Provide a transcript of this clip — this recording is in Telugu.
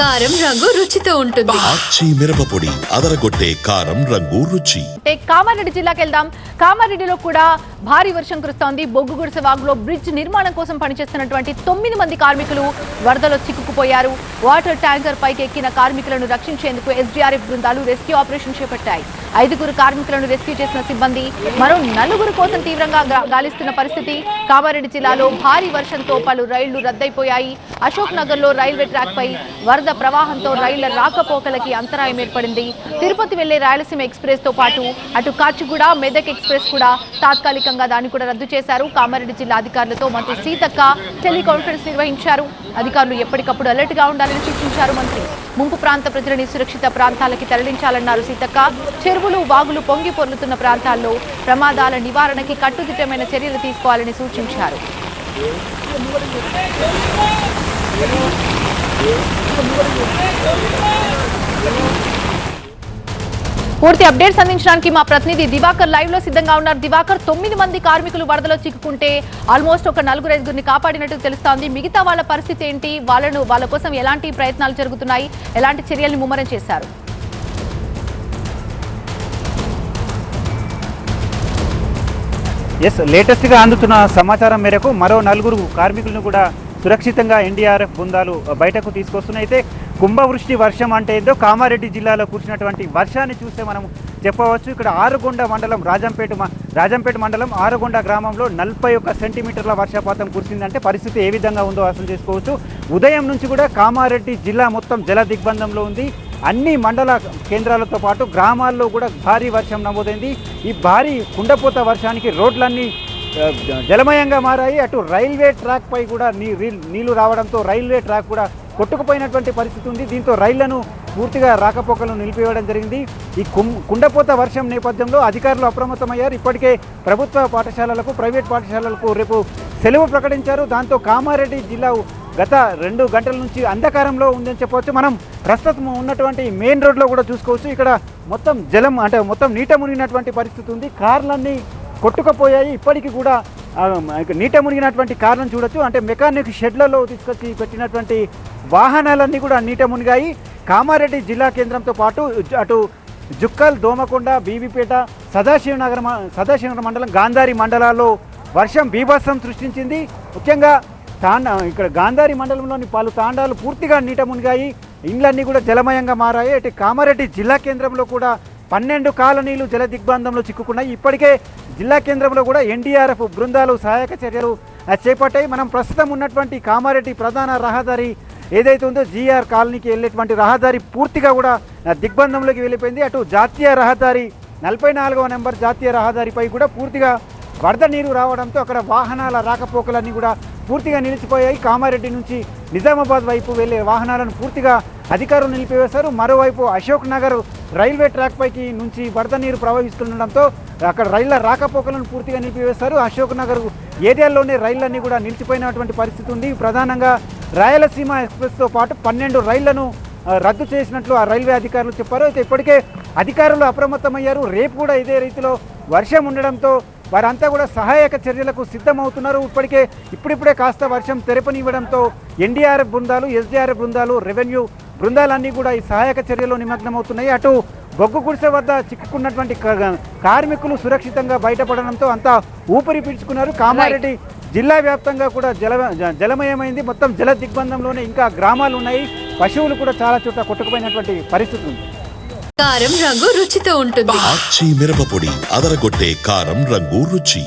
కారం రంగు రుచితో ఉంటుంది. ఆచి మిరపపొడి అదరగొట్టే కారం రంగు రుచి. కామారెడ్డి జిల్లాకి వెళ్దాం. కామారెడ్డిలో కూడా భారీ వర్షం కురుస్తోంది. బొగ్గు గుడిసె వాగులో బ్రిడ్జ్ నిర్మాణం కోసం పనిచేస్తున్నటువంటి తొమ్మిది మంది కార్మికులు వరదలో చిక్కుకుపోయారు. వాటర్ ట్యాంకర్ పైకి ఎక్కిన కార్మికులను రక్షించేందుకు ఎస్డీఆర్ఎఫ్ బృందాలు రెస్క్యూ ఆపరేషన్ చేపట్టాయి. ఐదుగురు కార్మికులను రెస్క్యూ చేసిన సిబ్బంది మరో నలుగురు కోసం తీవ్రంగా గాలిస్తున్న పరిస్థితి. కామారెడ్డి జిల్లాలో భారీ వర్షంతో పలు రైళ్ళు రద్దయిపోయాయి. అశోక్ నగర్లో రైల్వే ట్రాక్ పై వరద ప్రవాహంతో రైళ్ళ రాకపోకలకి అంతరాయం ఏర్పడింది. తిరుపతి వెళ్ళే రాయలసీమ ఎక్స్ప్రెస్తో పాటు అటు కాచిగూడ మెదక్ ఎక్స్ప్రెస్ కూడా తాత్కాలికంగా దాన్ని కూడా రద్దు చేశారు. కామారెడ్డి జిల్లా అధికారులతో మంత్రి సీతక్క టెలికాన్ఫరెన్స్ నిర్వహించారు. అధికారులు ఎప్పటికప్పుడు అలర్ట్గా ఉండాలని సూచించారు మంత్రి. ముంపు ప్రాంత ప్రజలని సురక్షిత ప్రాంతాలకి తరలించాలన్నారు సీతక్క. చెరువులు వాగులు పొంగి పొర్లుతున్న ప్రాంతాల్లో ప్రమాదాల నివారణకి కట్టుదిట్టమైన చర్యలు తీసుకోవాలని సూచించారు. పూర్తి అప్డేట్స్ అందించడానికి మా ప్రతినిధి దివాకర్ లైవ్లో సిద్ధంగా ఉన్నారు. దివాకర్ తొమ్మిది మంది కార్మికులు వరదలో చిక్కుకుంటే ఆల్మోస్ట్ ఒక నలుగురు ఐదుగురిని కాపాడినట్టు తెలుస్తోంది. మిగతా వాళ్ళ పరిస్థితి ఏంటి? వాళ్ళను వాళ్ళ కోసం ఎలాంటి ప్రయత్నాలు జరుగుతున్నాయి? ఎలాంటి చర్యల్ని ముమ్మరం చేశారు? ఎస్ లేటెస్ట్గా అందుతున్న సమాచారం మేరకు మరో నలుగురు కార్మికులను కూడా సురక్షితంగా ఎన్డీఆర్ఎఫ్ బృందాలు బయటకు తీసుకొస్తున్నాయి. అయితే కుంభవృష్టి వర్షం అంటే ఏందో కామారెడ్డి జిల్లాలో కురిసినటువంటి వర్షాన్ని చూస్తే మనం చెప్పవచ్చు. ఇక్కడ ఆరుగొండ మండలం రాజంపేట మ- రాజంపేట మండలం ఆరుగొండ గ్రామంలో నలభై ఒక్క సెంటీమీటర్ల వర్షపాతం కురిసిందంటే పరిస్థితి ఏ విధంగా ఉందో అర్థం చేసుకోవచ్చు. ఉదయం నుంచి కూడా కామారెడ్డి జిల్లా మొత్తం జల దిగ్బంధంలో ఉంది. అన్ని మండల కేంద్రాలతో పాటు గ్రామాల్లో కూడా భారీ వర్షం నమోదైంది. ఈ భారీ కుండపోత వర్షానికి రోడ్లన్నీ జలమయంగా మారాయి. అటు రైల్వే ట్రాక్పై కూడా నీ నీళ్ళు రావడంతో రైల్వే ట్రాక్ కూడా కొట్టుకుపోయినటువంటి పరిస్థితి ఉంది. దీంతో రైళ్ళను పూర్తిగా రాకపోకలను నిలిపివేయడం జరిగింది. ఈ కుం కుండపోత వర్షం నేపథ్యంలో అధికారులు అప్రమత్తమయ్యారు. ఇప్పటికే ప్రభుత్వ పాఠశాలలకు ప్రైవేట్ పాఠశాలలకు రేపు సెలవు ప్రకటించారు. దాంతో కామారెడ్డి జిల్లా గత రెండు గంటల నుంచి అంధకారంలో ఉందని చెప్పవచ్చు మనం ప్రస్తుతం ఉన్నటువంటి మెయిన్ రోడ్లో కూడా చూసుకోవచ్చు. ఇక్కడ మొత్తం జలం అంటే మొత్తం నీట మునిగినటువంటి పరిస్థితి ఉంది. కార్లన్నీ కొట్టుకుపోయాయి. ఇప్పటికీ కూడా నీట మునిగినటువంటి కారణం చూడొచ్చు. అంటే మెకానిక్ షెడ్లలో తీసుకొచ్చి పెట్టినటువంటి వాహనాలన్నీ కూడా నీట మునిగాయి. కామారెడ్డి జిల్లా కేంద్రంతో పాటు అటు జుక్కల్ దోమకొండ బీబీపేట సదాశివనగర్ మ- సదాశివనగర్ మండలం గాంధారి మండలాల్లో వర్షం బీభత్సం సృష్టించింది. ముఖ్యంగా తాండ ఇక్కడ గాంధారి మండలంలోని పలు తాండాలు పూర్తిగా నీట మునిగాయి. ఇండ్లన్నీ కూడా జలమయంగా మారాయి. అటు కామారెడ్డి జిల్లా కేంద్రంలో కూడా పన్నెండు కాలనీలు జల దిగ్బంధంలో చిక్కుకున్నాయి. ఇప్పటికే జిల్లా కేంద్రంలో కూడా ఎన్డీఆర్ఎఫ్ బృందాలు సహాయక చర్యలు చేపట్టాయి. మనం ప్రస్తుతం ఉన్నటువంటి కామారెడ్డి ప్రధాన రహదారి ఏదైతే ఉందో జీఆర్ కాలనీకి వెళ్ళేటువంటి రహదారి పూర్తిగా కూడా దిగ్బంధంలోకి వెళ్ళిపోయింది. అటు జాతీయ రహదారి నలభై నాలుగవ నెంబర్ జాతీయ రహదారిపై కూడా పూర్తిగా వరద నీరు రావడంతో అక్కడ వాహనాల రాకపోకలన్నీ కూడా పూర్తిగా నిలిచిపోయాయి. కామారెడ్డి నుంచి నిజామాబాద్ వైపు వెళ్ళే వాహనాలను పూర్తిగా అధికారులు నిలిపివేశారు. మరోవైపు అశోక్ నగర్ రైల్వే ట్రాక్ పైకి నుంచి వరద నీరు ప్రవహిస్తుండడంతో అక్కడ రైళ్ళ రాకపోకలను పూర్తిగా నిలిపివేశారు. అశోక్ నగర్ ఏరియాలోనే రైళ్ళన్నీ కూడా నిలిచిపోయినటువంటి పరిస్థితి ఉంది. ప్రధానంగా రాయలసీమ ఎక్స్ప్రెస్తో పాటు పన్నెండు రైళ్ళను రద్దు చేసినట్లు ఆ రైల్వే అధికారులు చెప్పారు. అయితే ఇప్పటికే అధికారులు అప్రమత్తమయ్యారు. రేపు కూడా ఇదే రీతిలో వర్షం ఉండడంతో వారంతా కూడా సహాయక చర్యలకు సిద్ధమవుతున్నారు. ఇప్పటికే ఇప్పుడిప్పుడే కాస్త వర్షం తెరపనివ్వడంతో ఎన్డీఆర్ఎఫ్ బృందాలు ఎస్డీఆర్ఎఫ్ బృందాలు రెవెన్యూ బృందాలన్నీ కూడా ఈ సహాయక చర్యలో నిమగ్నమవుతున్నాయి. అటు బొగ్గు గుడిసె వద్ద చిక్కుకున్నటువంటి క- కార్మికులు సురక్షితంగా బయటపడడంతో అంతా ఊపిరి పీల్చుకున్నారు. కామారెడ్డి జిల్లా వ్యాప్తంగా కూడా జల జ- జలమయమైంది. మొత్తం జల దిగ్బంధంలోనే ఇంకా గ్రామాలు ఉన్నాయి. పశువులు కూడా చాలా చోట్ల కొట్టుకుపోయినటువంటి పరిస్థితి ఉంది. కారం రంగు రుచితో ఉంటుంది. మిరపపొడి అదరగొట్టే కారం రంగు రుచి.